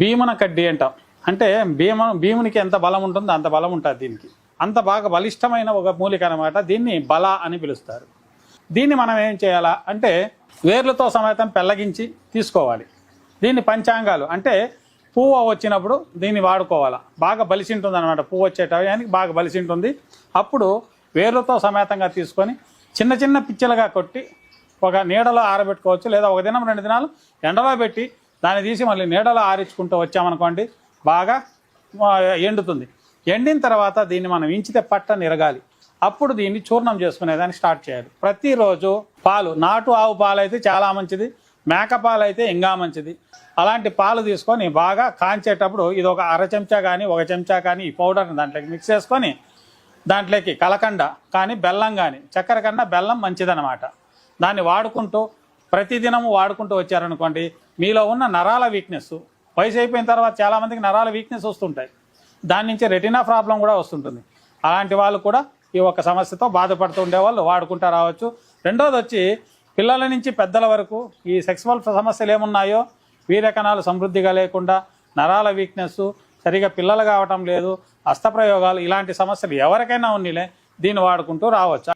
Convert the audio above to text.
భీమన కడ్డీ అంటాం. అంటే భీమ భీమునికి ఎంత బలం ఉంటుందో అంత బలం ఉంటుంది దీనికి. అంత బాగా బలిష్టమైన ఒక మూలిక అనమాట దీన్ని బల అని పిలుస్తారు. దీన్ని మనం ఏం చేయాలా అంటే వేర్లతో సమేతం పెళ్ళగించి తీసుకోవాలి. దీన్ని పంచాంగాలు అంటే పువ్వు వచ్చినప్పుడు దీన్ని వాడుకోవాలా. బాగా బలిసింటుంది అనమాట పువ్వు వచ్చే టయానికి బాగా బలిసింటుంది. అప్పుడు వేర్లతో సమేతంగా తీసుకొని చిన్న చిన్న పిచ్చలుగా కొట్టి ఒక నీడలో ఆరబెట్టుకోవచ్చు లేదా ఒక దినం రెండు దినాలు ఎండలో పెట్టి దాన్ని తీసి మళ్ళీ నీడలో ఆరించుకుంటూ వచ్చామనుకోండి బాగా ఎండుతుంది. ఎండిన తర్వాత దీన్ని మనం ఇంచితే పట్ట నిరగాలి. అప్పుడు దీన్ని చూర్ణం చేసుకునేదాన్ని స్టార్ట్ చేయాలి. ప్రతిరోజు పాలు నాటు ఆవు పాలు అయితే చాలా మంచిది మేక పాలు అయితే ఇంకా మంచిది. అలాంటి పాలు తీసుకొని బాగా కాంచేటప్పుడు ఇది ఒక అర చెంచా కానీ ఒక చెంచా కానీ ఈ పౌడర్ని దాంట్లోకి మిక్స్ చేసుకొని దాంట్లోకి కలకండ కానీ బెల్లం కానీ చక్కెర కన్నా బెల్లం మంచిదన్నమాట. దాన్ని వాడుకుంటూ ప్రతిదినము వాడుకుంటూ వచ్చారనుకోండి మీలో ఉన్న నరాల వీక్నెస్ వయసు అయిపోయిన తర్వాత చాలామందికి నరాల వీక్నెస్ వస్తుంటాయి. దాని నుంచి రెటినా ప్రాబ్లం కూడా వస్తుంటుంది. అలాంటి వాళ్ళు కూడా ఈ ఒక్క సమస్యతో బాధపడుతూ ఉండేవాళ్ళు వాడుకుంటూ రావచ్చు. రెండోది వచ్చి పిల్లల నుంచి పెద్దల వరకు ఈ సెక్సువల్ సమస్యలు ఏమున్నాయో వీరకణాలు సమృద్ధిగా లేకుండా నరాల వీక్నెస్ సరిగా పిల్లలు కావటం లేదు అస్తప్రయోగాలు ఇలాంటి సమస్యలు ఎవరికైనా ఉన్నిలే దీన్ని వాడుకుంటూ రావచ్చు.